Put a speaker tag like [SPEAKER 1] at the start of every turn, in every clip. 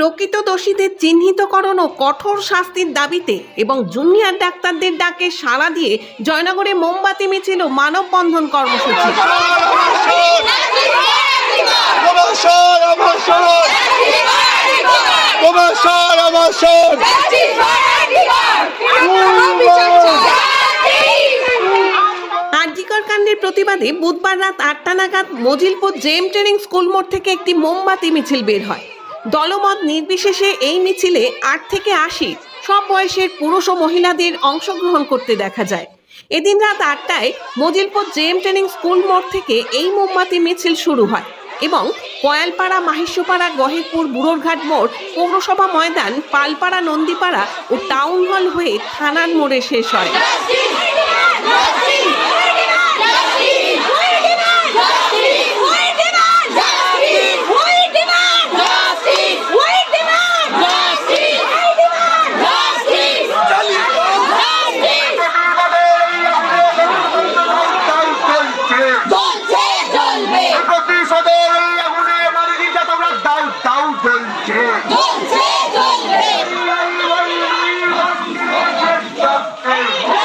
[SPEAKER 1] প্রকৃত দোষীদের চিহ্নিতকরণ ও কঠোর শাস্তির দাবিতে এবং জুনিয়র ডাক্তারদের ডাকে সাড়া দিয়ে জয়নগরে মোমবাতি মিছিল ও মানববন্ধন কর্মসূচি। আরজিকর কাণ্ডের প্রতিবাদে বুধবার রাত আটটা নাগাদ মজিলপুর জেম ট্রেনিং স্কুল মোড় থেকে একটি মোমবাতি মিছিল বের হয়। দলমত নির্বিশেষে এই মিছিলে আট থেকে আশি সব বয়সের পুরুষ ও মহিলাদের অংশগ্রহণ করতে দেখা যায়। এদিন রাত আটটায় মজিলপুর জেএম ট্রেনিং স্কুল মোড় থেকে এই মোমবাতি মিছিল শুরু হয় এবং কয়ালপাড়া মাহেশ্বপাড়া গহেরপুর, বুড়োরঘাট মোড় পৌরসভা ময়দান, পালপাড়া, নন্দীপাড়া ও টাউন হল হয়ে থানার মোড়ে শেষ হয়।
[SPEAKER 2] はい。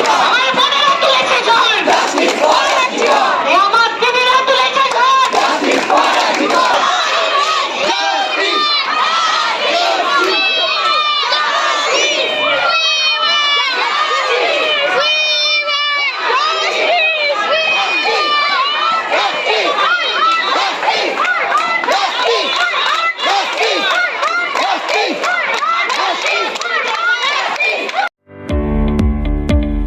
[SPEAKER 2] আমার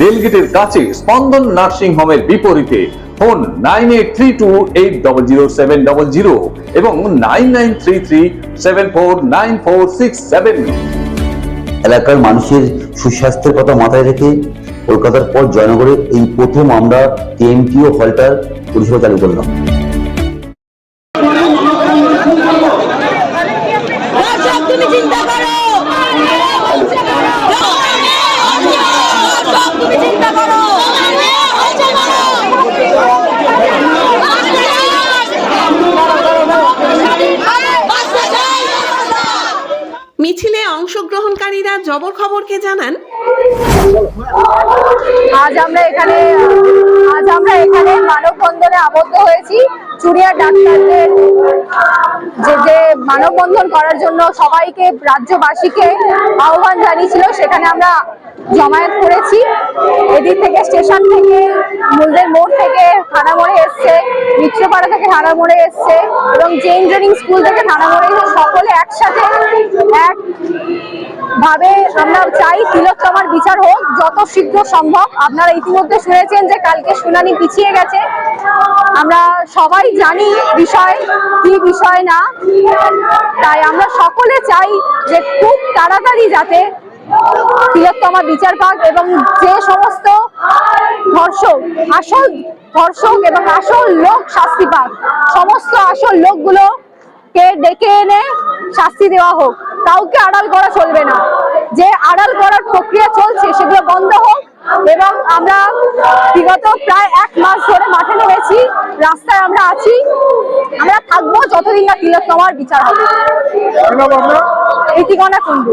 [SPEAKER 3] রেলগেটের কাছে স্পন্দন নার্সিং হোমের বিপরীতে phone nine eight three two eight double zero seven double zero এবং nine nine three three seven four nine four six seven.
[SPEAKER 4] এলাকার মানুষের সুস্বাস্থ্যের কথা মাথায় রেখে কলকাতার পর জয়নগরে এই প্রথম আমরা টিএমটিও হলটার পরিষেবা চালু করলাম
[SPEAKER 5] সব তুমি চিন্তা করো সব তুমি চিন্তা করো
[SPEAKER 1] মিছিলে অংশগ্রহণকারীরা জবর খবরকে জানান,
[SPEAKER 6] আজ আমরা এখানে, আজ আমরা এখানে মানববন্ধনে আবদ্ধ হয়েছি। চুরিয়া ডাক্তারদের যে যে মানববন্ধন করার জন্য সবাইকে, রাজ্যবাসীকে আহ্বান জানিয়েছিল, সেখানে আমরা জমায়েত করেছি। এদিক থেকে স্টেশন থেকে মূলদের মোড় থেকে থানা মোড়ে এসছে, মিত্রপাড়া থেকে থানা মোড়ে এসছে এবং জেন ট্রেনিং স্কুল থেকে থানা মোড়ে এসে সকলে একসাথে এক ভাবে আমরা চাই তিলোত্তমার বিচার হোক, যত শীঘ্র সম্ভব। আপনারা ইতিমধ্যে শুনেছেন যে কালকে শুনানি পিছিয়ে গেছে। আমরা সবাই জানি বিষয়, কি বিষয় না। তাই আমরা সকলে চাই যে খুব তাড়াতাড়ি যাতে তিলোত্তমা বিচার পাক এবং যে সমস্ত ধর্ষক আসল ধর্ষক এবং আসল লোক শাস্তি পাক। সমস্ত আসল লোকগুলো কে ডেকে এনে শাস্তি দেওয়া হোক। কাউকে আড়াল করা চলবে না। যে আড়াল করার প্রক্রিয়া চলছে সেগুলো বন্ধ হোক এবং আমরা বিগত প্রায় এক মাস ধরে মাঠে নেমেছি রাস্তায় আমরা আছি। আমরা থাকব যতদিন না তিলোত্তমার বিচার হবে। ইতিগণা কুণ্ডু।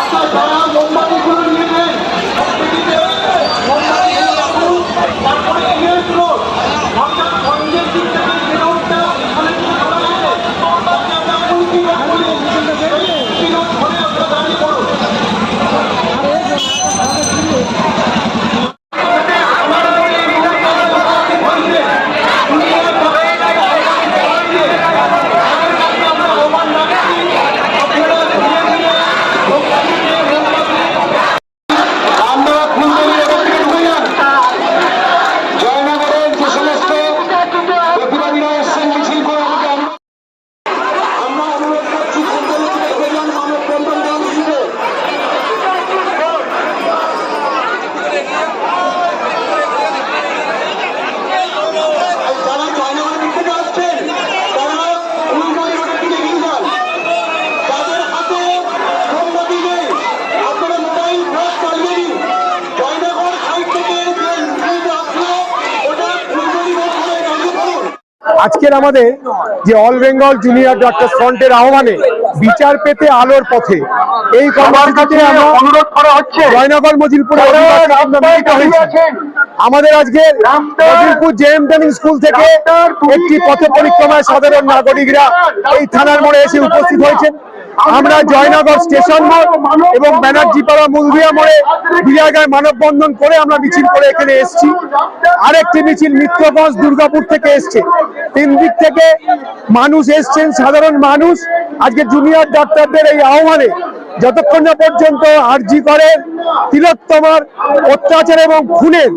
[SPEAKER 2] আচ্ছা যারা মোমবাতিগুলো নিয়েছেন মোমবাতি রাখুন তারপরে ক্লিয়ার করুন অর্থাৎ কলেজের দিক থেকে যে রোডটা এখানে কি করা হয়েছে তাকে আমরা উল্টি রাখুন উল্টি রোড ধরে আপনারা দাঁড়িয়ে পড়ুন আমরা ফুলবাড়ি এবার থেকে ঢুকে যান জয়নগরের যে সমস্ত প্রতিবাদীরা এসছেন মিছিল করে আমাকে আমরা আমরা অনুরোধ করছি ফুলবাড়ি থেকে ঢুকে যান মানব বন্ধন কর্মসূচিতে যারা জয়নগরের দিক থেকে আসছেন তারা ফুলবাড়ি রোডের দিকে এগিয়ে যান যাদের হাতে মোমবাতি নেই আপনারা মোবাইল ফ্ল্যাশ চালিয়ে দিন জয়নগর সাইড থেকে যে মিছিল আসলো ওটা ফুলবাড়ি রোড ধরে দাঁড়িয়ে পড়ুন
[SPEAKER 7] আজকের আমাদের যে অল বেঙ্গল জুনিয়র ডক্টর ফ্রন্টের আহ্বানে বিচার পেতে আলোর পথে এই কর্মসূচিতে আমরা
[SPEAKER 2] অনুরোধ করা হচ্ছে।
[SPEAKER 7] জয়নগর মজিলপুরে আমাদের আজকে মজিলপুর জেএম ট্রেনিং স্কুল থেকে একটি পথ পরিক্রমায় সাধারণ নাগরিকরা এই থানার মোড়ে এসে উপস্থিত হয়েছেন। আমরা জয়নগর স্টেশন মোড় এবং ব্যানার্জি পাড়া মুলভিয়া মোড়ে জায়গায় মানববন্ধন করে আমরা মিছিল করে এখানে এসেছি। আরেকটি মিছিল মিত্রগঞ্জ দুর্গাপুর থেকে এসছে। তিন দিক থেকে মানুষ এসছেন সাধারণ মানুষ। আজকে জুনিয়র ডাক্তারদের এই আহ্বানে যতক্ষণ না পর্যন্ত আরজি করেন তিলোত্তমার অত্যাচার এবং খুনের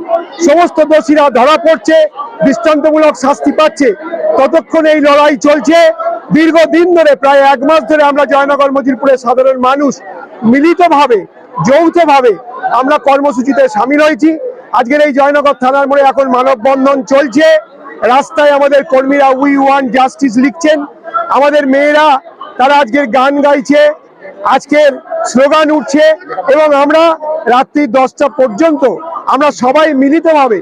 [SPEAKER 7] সমস্ত দোষীরা ধরা পড়ছে দৃষ্টান্তমূলক শাস্তি পাচ্ছে ততক্ষণ এই লড়াই চলছে। দীর্ঘদিন ধরে, প্রায় এক মাস ধরে আমরা জয়নগর মজিলপুরের সাধারণ মানুষ, মিলিতভাবে, যৌথভাবে আমরা কর্মসূচিতে সামিল হয়েছি। আজকের এই জয়নগর থানার মোড়ে এখন মানববন্ধন চলছে। রাস্তায় আমাদের কর্মীরা উই ওয়ান জাস্টিস লিখছেন। আমাদের মেয়েরা, তারা আজকের গান গাইছে, আজকের স্লোগান উঠছে এবং আমরা রাত্রি দশটা পর্যন্ত আমরা সবাই মিলিতভাবে,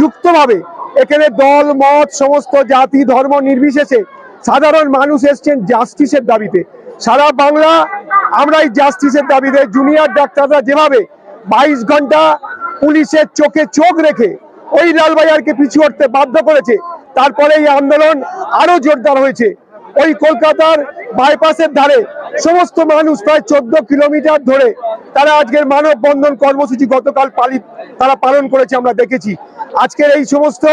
[SPEAKER 7] যুক্তভাবে এখানে দল, মত, সমস্ত জাতি, ধর্ম নির্বিশেষে সাধারণ মানুষ এসছেন জাস্টিসের দাবিতে। সারা বাংলা আমরা এই জাস্টিসের দাবিতে জুনিয়র ডাক্তাররা যেভাবে বাইশ ঘণ্টা পুলিশের চোখে চোখ রেখে ওই লালবাজারকে পিছু হটতে বাধ্য করেছে, তারপরে এই আন্দোলন আরও জোরদার হয়েছে। ওই কলকাতার বাইপাসের ধারে সমস্ত মানুষ প্রায় চোদ্দ কিলোমিটার ধরে তারা আজকের মানববন্ধন কর্মসূচি গতকাল পালিত, তারা পালন করেছে আমরা দেখেছি। আজকের এই সমস্ত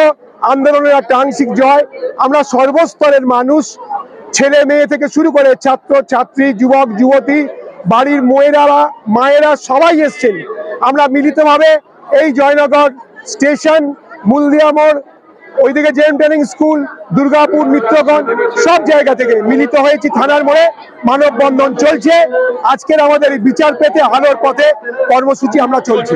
[SPEAKER 7] আন্দোলনের একটা আংশিক জয়। আমরা সর্বস্তরের মানুষ, ছেলে মেয়ে থেকে শুরু করে ছাত্র, ছাত্রী, যুবক, যুবতী, বাড়ির মেয়েরা মায়েরা সবাই এসছেন। আমরা মিলিতভাবে এই জয়নগর স্টেশন, মুলদিয়া মোড়, ওইদিকে JM training school, Durgapur Mitraganj সব জায়গা থেকে মিলিত হয়েছি থানার মোড়ে। মানববন্ধন চলছে। আজকের আমাদের বিচার পেতে আলোর পথে কর্মসূচি আমরা চলছে।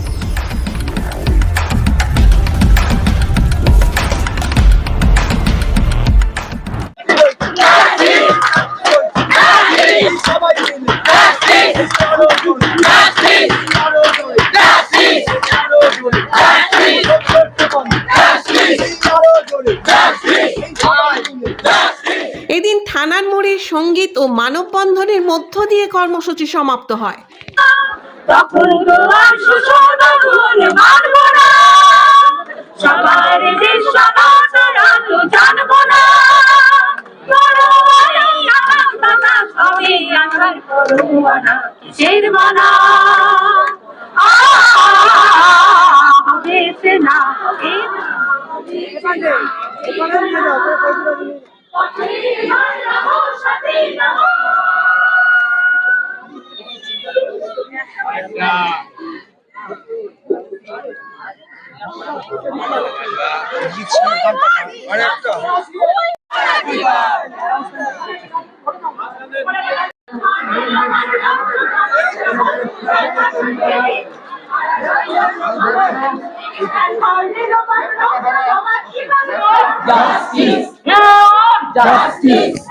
[SPEAKER 8] সংগীত ও মানববন্ধনের মধ্য দিয়ে কর্মসূচি সমাপ্ত হয়।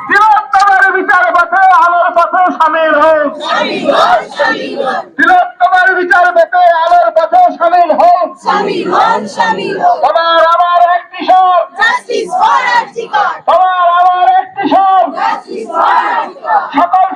[SPEAKER 2] তিলোত্তমার বিচার পথে আলোর পথে সামিল হোক তিলোত্তমার বিচার পথে হোক। তোমার আমার একটি সব তোমার আমার একটি সব সকল শ্রেণির মানুষের